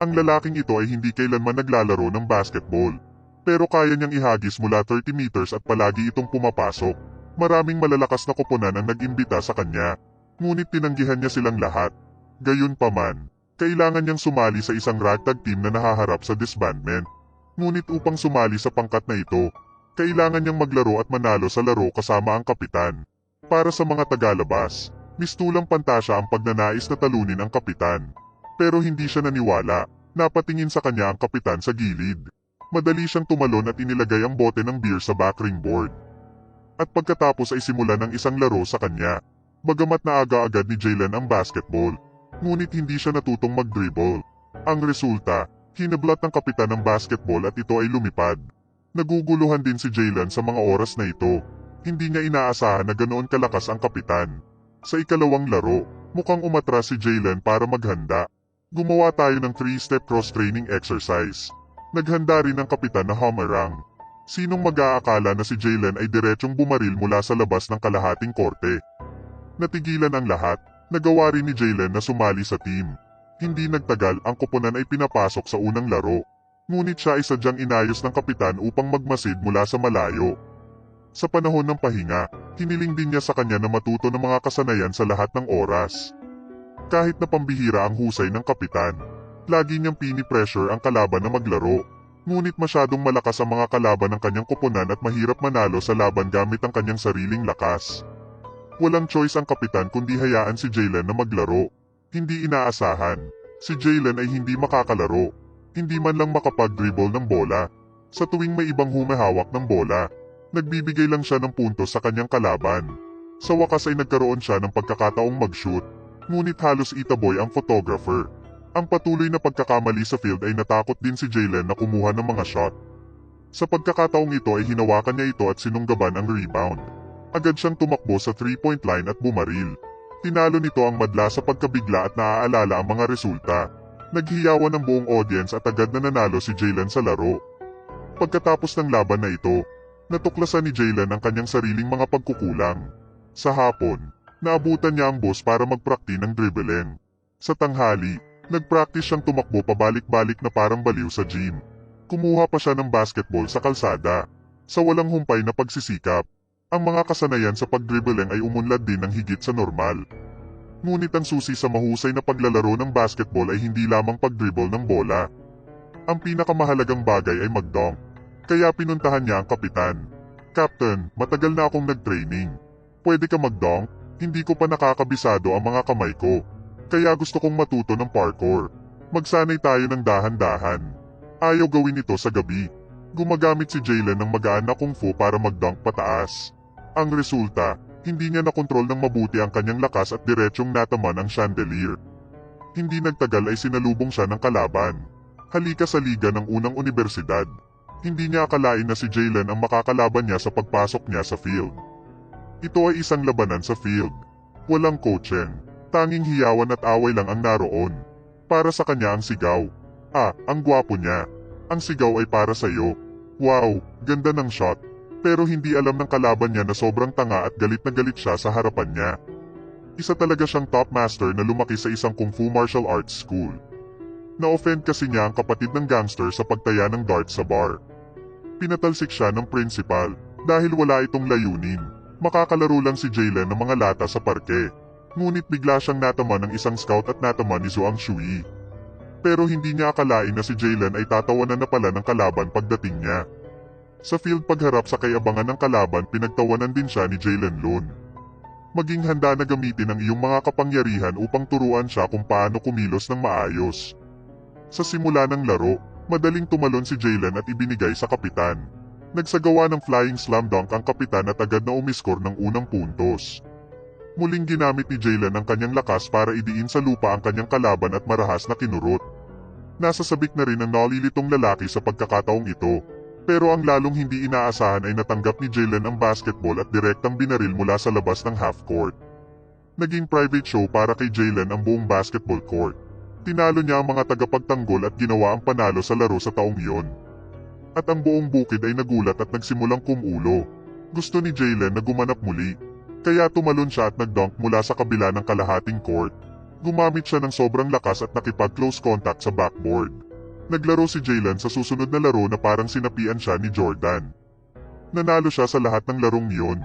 Ang lalaking ito ay hindi kailanman naglalaro ng basketball. Pero kaya niyang ihagis mula 30 meters at palagi itong pumapasok. Maraming malalakas na koponan ang nag-imbita sa kanya. Ngunit tinanggihan niya silang lahat. Gayunpaman, kailangan niyang sumali sa isang ragtag team na nahaharap sa disbandment. Ngunit upang sumali sa pangkat na ito, kailangan niyang maglaro at manalo sa laro kasama ang kapitan. Para sa mga tagalabas, mistulang pantasya ang pagnanais na talunin ang kapitan. Pero hindi siya naniwala, napatingin sa kanya ang kapitan sa gilid. Madali siyang tumalon at inilagay ang bote ng beer sa backring board. At pagkatapos ay simula ng isang laro sa kanya. Bagamat naaga agad ni Jalen ang basketball, ngunit hindi siya natutong mag-dribble. Ang resulta, hinablat ng kapitan ng basketball at ito ay lumipad. Naguguluhan din si Jalen sa mga oras na ito. Hindi niya inaasahan na ganoon kalakas ang kapitan. Sa ikalawang laro, mukhang umatras si Jalen para maghanda. Gumawa tayo ng 3-step cross-training exercise. Naghanda rin ang kapitan na humarang. Sinong mag-aakala na si Jalen ay diretsong bumaril mula sa labas ng kalahating korte? Natigilan ang lahat, nagawa rin ni Jalen na sumali sa team. Hindi nagtagal ang koponan ay pinapasok sa unang laro. Ngunit siya ay sadyang inayos ng kapitan upang magmasid mula sa malayo. Sa panahon ng pahinga, hiniling din niya sa kanya na matuto ng mga kasanayan sa lahat ng oras. Kahit na pambihira ang husay ng kapitan, lagi niyang pini-pressure ang kalaban na maglaro. Ngunit masyadong malakas ang mga kalaban ng kanyang koponan at mahirap manalo sa laban gamit ang kanyang sariling lakas. Walang choice ang kapitan kundi hayaan si Jalen na maglaro. Hindi inaasahan. Si Jalen ay hindi makakalaro. Hindi man lang makapag-dribble ng bola. Sa tuwing may ibang humahawak ng bola, nagbibigay lang siya ng puntos sa kanyang kalaban. Sa wakas ay nagkaroon siya ng pagkakataong mag-shoot. Ngunit halos itaboy ang photographer. Ang patuloy na pagkakamali sa field ay natakot din si Jalen na kumuha ng mga shot. Sa pagkakataong ito ay hinawakan niya ito at sinunggaban ang rebound. Agad siyang tumakbo sa 3-point line at bumaril. Tinalo nito ang madla sa pagkabigla at naaalala ang mga resulta. Naghiyawan ang buong audience at agad na nanalo si Jalen sa laro. Pagkatapos ng laban na ito, natuklasan ni Jalen ang kanyang sariling mga pagkukulang. Sa hapon, naabutan niya ang bus para magprakti ng dribbling. Sa tanghali, nagpractice siyang tumakbo pabalik-balik na parang baliw sa gym. Kumuha pa siya ng basketball sa kalsada. Sa walang humpay na pagsisikap, ang mga kasanayan sa pagdribbling ay umunlad din ng higit sa normal. Ngunit ang susi sa mahusay na paglalaro ng basketball ay hindi lamang pagdribble ng bola. Ang pinakamahalagang bagay ay mag-dunk. Kaya pinuntahan niya ang kapitan. Captain, matagal na akong nag-training. Pwede ka mag-dunk? Hindi ko pa nakakabisado ang mga kamay ko. Kaya gusto kong matuto ng parkour. Magsanay tayo ng dahan-dahan. Ayaw gawin ito sa gabi. Gumagamit si Jalen ng magaan na kung fu para mag-dunk pataas. Ang resulta, hindi niya nakontrol ng mabuti ang kanyang lakas at diretsyong nataman ang chandelier. Hindi nagtagal ay sinalubong siya ng kalaban. Halika sa liga ng unang universidad. Hindi niya akalain na si Jalen ang makakalaban niya sa pagpasok niya sa field. Ito ay isang labanan sa field. Walang coaching. Tanging hiyawan at away lang ang naroon. Para sa kanya ang sigaw. Ah, ang gwapo niya. Ang sigaw ay para sa iyo. Wow, ganda ng shot. Pero hindi alam ng kalaban niya na sobrang tanga at galit na galit siya sa harapan niya. Isa talaga siyang top master na lumaki sa isang kung fu martial arts school. Na-offend kasi niya ang kapatid ng gangster sa pagtaya ng dart sa bar. Pinatalsik siya ng principal dahil wala itong layunin. Makakalaro lang si Jalen ng mga lata sa parke. Ngunit bigla siyang natama ng isang scout at natama ni Zhuang Shui. Pero hindi niya akalain na si Jalen ay tatawanan na pala ng kalaban pagdating niya. Sa field pagharap sa kayabangan ng kalaban pinagtawanan din siya ni Jalen Lun. Maging handa na gamitin ang iyong mga kapangyarihan upang turuan siya kung paano kumilos ng maayos. Sa simula ng laro, madaling tumalon si Jalen at ibinigay sa kapitan. Nagsagawa ng flying slam dunk ang kapitan at agad na umiskor ng unang puntos. Muling ginamit ni Jalen ang kanyang lakas para idiin sa lupa ang kanyang kalaban at marahas na kinurot. Nasasabik na rin ang nalilitong lalaki sa pagkakataong ito. Pero ang lalong hindi inaasahan ay natanggap ni Jalen ang basketball at direktang binaril mula sa labas ng half court. Naging private show para kay Jalen ang buong basketball court. Tinalo niya ang mga tagapagtanggol at ginawa ang panalo sa laro sa taong iyon. At ang buong bukid ay nagulat at nagsimulang kumulo. Gusto ni Jalen na gumanap muli. Kaya tumalon siya at nagdunk mula sa kabila ng kalahating court. Gumamit siya ng sobrang lakas at nakipag-close contact sa backboard. Naglaro si Jalen sa susunod na laro na parang sinapian siya ni Jordan. Nanalo siya sa lahat ng larong iyon.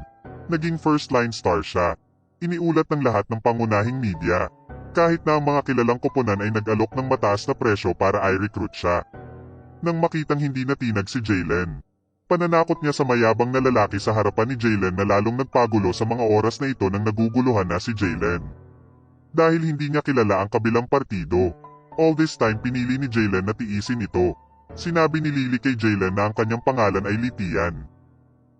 Naging first line star siya. Iniulat ng lahat ng pangunahing media. Kahit na ang mga kilalang koponan ay nag-alok ng mataas na presyo para i-recruit siya. Nang makitang hindi natinag si Jalen, pananakot niya sa mayabang na lalaki sa harapan ni Jalen na lalong nagpagulo sa mga oras na ito nang naguguluhan na si Jalen. Dahil hindi niya kilala ang kabilang partido, all this time pinili ni Jalen na tiisin ito. Sinabi ni Lily kay Jalen na ang kanyang pangalan ay Litian.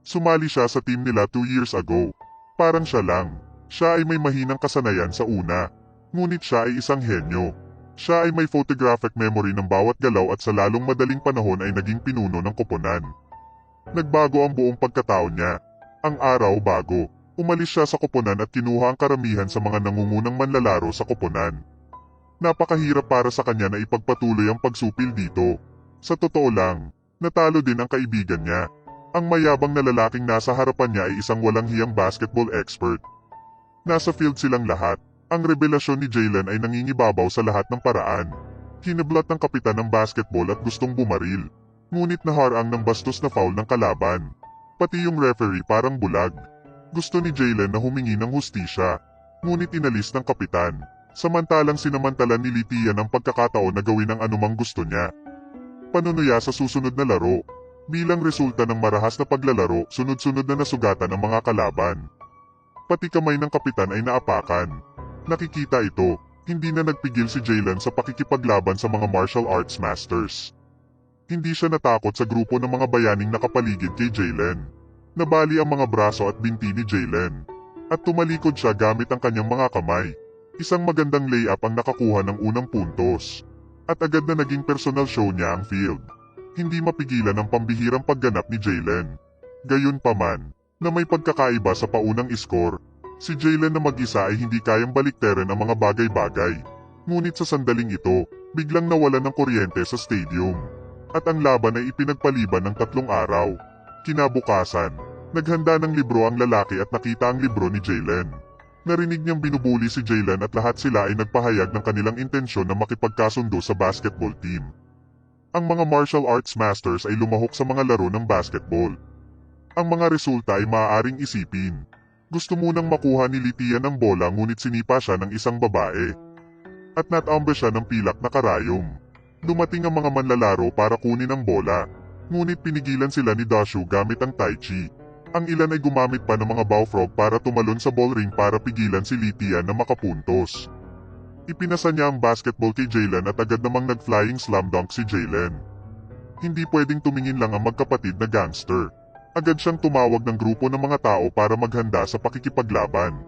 Sumali siya sa team nila 2 years ago. Parang siya lang. Siya ay may mahinang kasanayan sa una. Ngunit siya ay isang henyo. Siya ay may photographic memory ng bawat galaw at sa lalong madaling panahon ay naging pinuno ng koponan. Nagbago ang buong pagkatao niya. Ang araw bago. Umalis siya sa koponan at kinuha ang karamihan sa mga nangungunang manlalaro sa koponan. Napakahirap para sa kanya na ipagpatuloy ang pagsupil dito. Sa totoo lang, natalo din ang kaibigan niya. Ang mayabang na lalaking nasa harapan niya ay isang walang hiyang basketball expert. Nasa field silang lahat. Ang revelasyon ni Jalen ay nangingibabaw sa lahat ng paraan. Hinablat ng kapitan ng basketball at gustong bumaril. Ngunit naharang ng bastos na foul ng kalaban. Pati yung referee parang bulag. Gusto ni Jalen na humingi ng hustisya. Ngunit inalis ng kapitan. Samantalang sinamantala ni Litian ang pagkakataon na gawin ang anumang gusto niya. Panunuya sa susunod na laro. Bilang resulta ng marahas na paglalaro, sunod-sunod na nasugatan ang mga kalaban. Pati kamay ng kapitan ay naapakan. Nakikita ito, hindi na nagpigil si Jalen sa pakikipaglaban sa mga martial arts masters. Hindi siya natakot sa grupo ng mga bayaning nakapaligid kay Jalen. Nabali ang mga braso at binti ni Jalen. At tumalikod siya gamit ang kanyang mga kamay. Isang magandang layup ang nakakuha ng unang puntos. At agad na naging personal show niya ang field. Hindi mapigilan ang pambihirang pagganap ni Jalen. Gayon pa man, na may pagkakaiba sa paunang iskor, si Jalen na mag-isa ay hindi kayang balikterin ang mga bagay-bagay. Ngunit sa sandaling ito, biglang nawalan ng kuryente sa stadium. At ang laban ay ipinagpaliban ng tatlong araw. Kinabukasan, naghanda ng libro ang lalaki at nakita ang libro ni Jalen. Narinig niyang binubuli si Jalen at lahat sila ay nagpahayag ng kanilang intensyon na makipagkasundo sa basketball team. Ang mga martial arts masters ay lumahok sa mga laro ng basketball. Ang mga resulta ay maaaring isipin. Gusto munang makuha ni Litian ang bola ngunit sinipa siya ng isang babae. At natambe siya ng pilak na karayom. Dumating ang mga manlalaro para kunin ang bola. Ngunit pinigilan sila ni Dashu gamit ang Tai Chi. Ang ilan ay gumamit pa ng mga bow frog para tumalon sa ball ring para pigilan si Litian na makapuntos. Ipinasa niya ang basketball kay Jalen at agad namang nag-flying slam dunk si Jalen. Hindi pwedeng tumingin lang ang magkapatid na gangster. Agad siyang tumawag ng grupo ng mga tao para maghanda sa pakikipaglaban.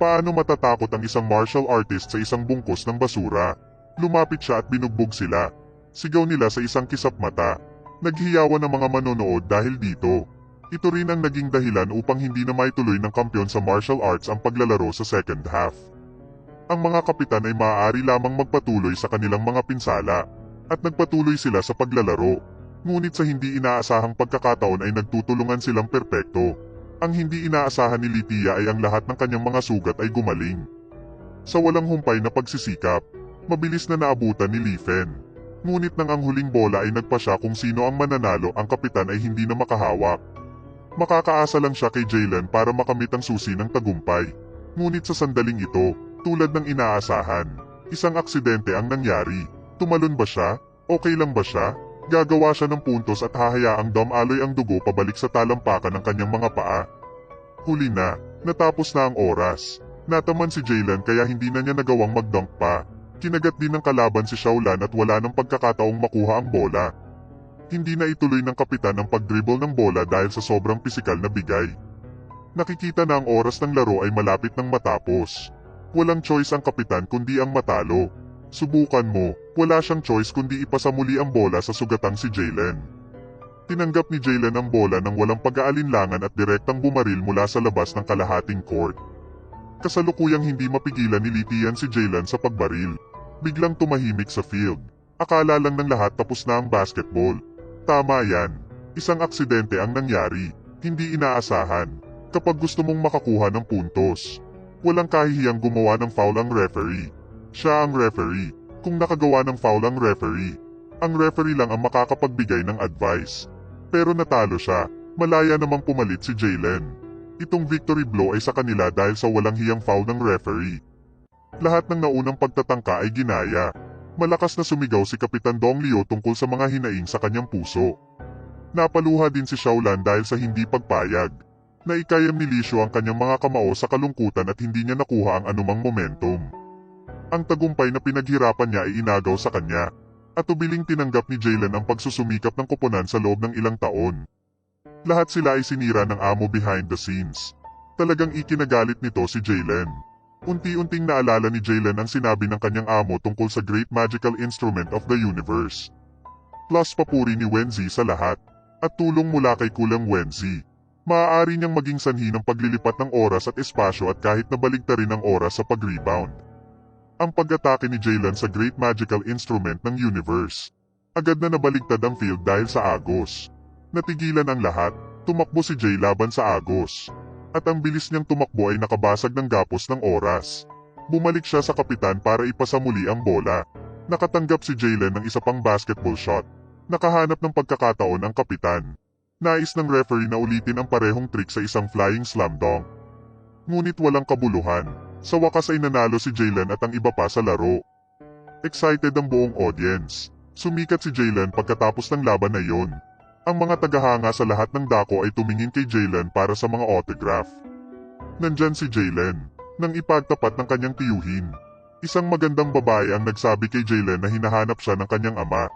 Paano matatakot ang isang martial artist sa isang bungkos ng basura? Lumapit siya at binugbog sila. Sigaw nila sa isang kisap mata. Naghiyawan ang mga manonood dahil dito. Ito rin ang naging dahilan upang hindi na maituloy ng kampyon sa martial arts ang paglalaro sa second half. Ang mga kapitan ay maaari lamang magpatuloy sa kanilang mga pinsala at nagpatuloy sila sa paglalaro. Ngunit sa hindi inaasahang pagkakataon ay nagtutulungan silang perpekto. Ang hindi inaasahan ni Litia ay ang lahat ng kanyang mga sugat ay gumaling. Sa walang humpay na pagsisikap, mabilis na naabutan ni Lifen. Ngunit nang ang huling bola ay nagpasya kung sino ang mananalo ang kapitan ay hindi na makahawak. Makakaasa lang siya kay Jalen para makamit ang susi ng tagumpay. Ngunit sa sandaling ito, tulad ng inaasahan, isang aksidente ang nangyari. Tumalon ba siya? Okay lang ba siya? Gagawa siya ng puntos at hahayaang dumaloy ang dugo pabalik sa talampakan ng kanyang mga paa. Huli na, natapos na ang oras. Nataman si Jalen kaya hindi na niya nagawang mag-dunk pa. Kinagat din ng kalaban si Shaolan at wala ng pagkakataong makuha ang bola. Hindi na ituloy ng kapitan ang pagdribble ng bola dahil sa sobrang pisikal na bigay. Nakikita na ang oras ng laro ay malapit ng matapos. Walang choice ang kapitan kundi ang matalo. Subukan mo, wala siyang choice kundi ipasa muli ang bola sa sugatang si Jalen. Tinanggap ni Jalen ang bola ng walang pag-aalinlangan at direktang bumaril mula sa labas ng kalahating court. Kasalukuyang hindi mapigilan ni Litian si Jalen sa pagbaril. Biglang tumahimik sa field. Akala lang ng lahat tapos na ang basketball. Tama yan. Isang aksidente ang nangyari. Hindi inaasahan. Kapag gusto mong makakuha ng puntos. Walang kahihiyang gumawa ng foul ang referee. Siya ang referee. Kung nakagawa ng foul ang referee, ang referee lang ang makakapagbigay ng advice. Pero natalo siya. Malaya namang pumalit si Jalen. Itong victory blow ay sa kanila dahil sa walang hiyang foul ng referee. Lahat ng naunang pagtatangka ay ginaya. Malakas na sumigaw si Kapitan Dong Leo tungkol sa mga hinaing sa kanyang puso. Napaluha din si Shaolan dahil sa hindi pagpayag. Naikayam ni Lisho ang kanyang mga kamao sa kalungkutan at hindi niya nakuha ang anumang momentum. Ang tagumpay na pinaghirapan niya ay inagaw sa kanya. At ubiling tinanggap ni Jalen ang pagsusumikap ng koponan sa loob ng ilang taon. Lahat sila ay sinira ng amo behind the scenes. Talagang ikinagalit nito si Jalen. Unti-unting naalala ni Jalen ang sinabi ng kanyang amo tungkol sa great magical instrument of the universe. Plus papuri ni Wenzi sa lahat. At tulong mula kay Kulang Wenzi. Maaari niyang maging sanhi ng paglilipat ng oras at espasyo at kahit nabaligtarin ang oras sa pag-rebound. Ang pag-atake ni Jalen sa great magical instrument ng universe. Agad na nabaligtad ang field dahil sa agos. Natigilan ang lahat, tumakbo si Jay laban sa agos. At ang bilis niyang tumakbo ay nakabasag ng gapos ng oras. Bumalik siya sa kapitan para ipasa muli ang bola. Nakatanggap si Jalen ng isa pang basketball shot. Nakahanap ng pagkakataon ang kapitan. Nais ng referee na ulitin ang parehong trick sa isang flying slam dunk. Ngunit walang kabuluhan. Sa wakas ay nanalo si Jalen at ang iba pa sa laro. Excited ang buong audience. Sumikat si Jalen pagkatapos ng laban na yon. Ang mga tagahanga sa lahat ng dako ay tumingin kay Jalen para sa mga autograph. Nandyan si Jalen, nang ipagtapat ng kanyang tiyuhin. Isang magandang babae ang nagsabi kay Jalen na hinahanap siya ng kanyang ama.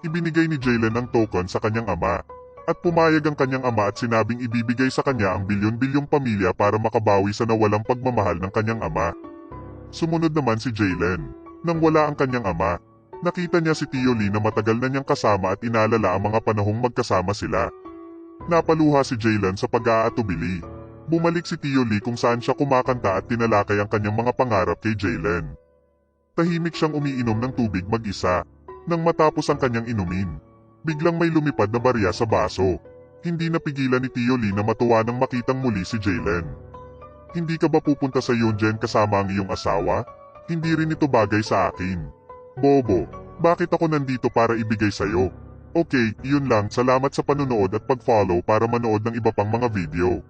Ibinigay ni Jalen ang token sa kanyang ama, at pumayag ang kanyang ama at sinabing ibibigay sa kanya ang bilyon-bilyong pamilya para makabawi sa nawalang pagmamahal ng kanyang ama. Sumunod naman si Jalen, nang wala ang kanyang ama, Nakita niya si Tio Lee na matagal na niyang kasama at inalala ang mga panahong magkasama sila. Napaluha si Jalen sa pag-aatubili. Bumalik si Tio Lee kung saan siya kumakanta at tinalakay ang kanyang mga pangarap kay Jalen. Tahimik siyang umiinom ng tubig mag-isa. Nang matapos ang kanyang inumin, biglang may lumipad na barya sa baso. Hindi napigilan ni Tio Lee na matuwa nang makitang muli si Jalen. Hindi ka ba pupunta sa Yonjen kasama ang iyong asawa? Hindi rin ito bagay sa akin. Bobo, bakit ako nandito para ibigay sa'yo? Okay, yun lang. Salamat sa panunood at pag-follow para manood ng iba pang mga video.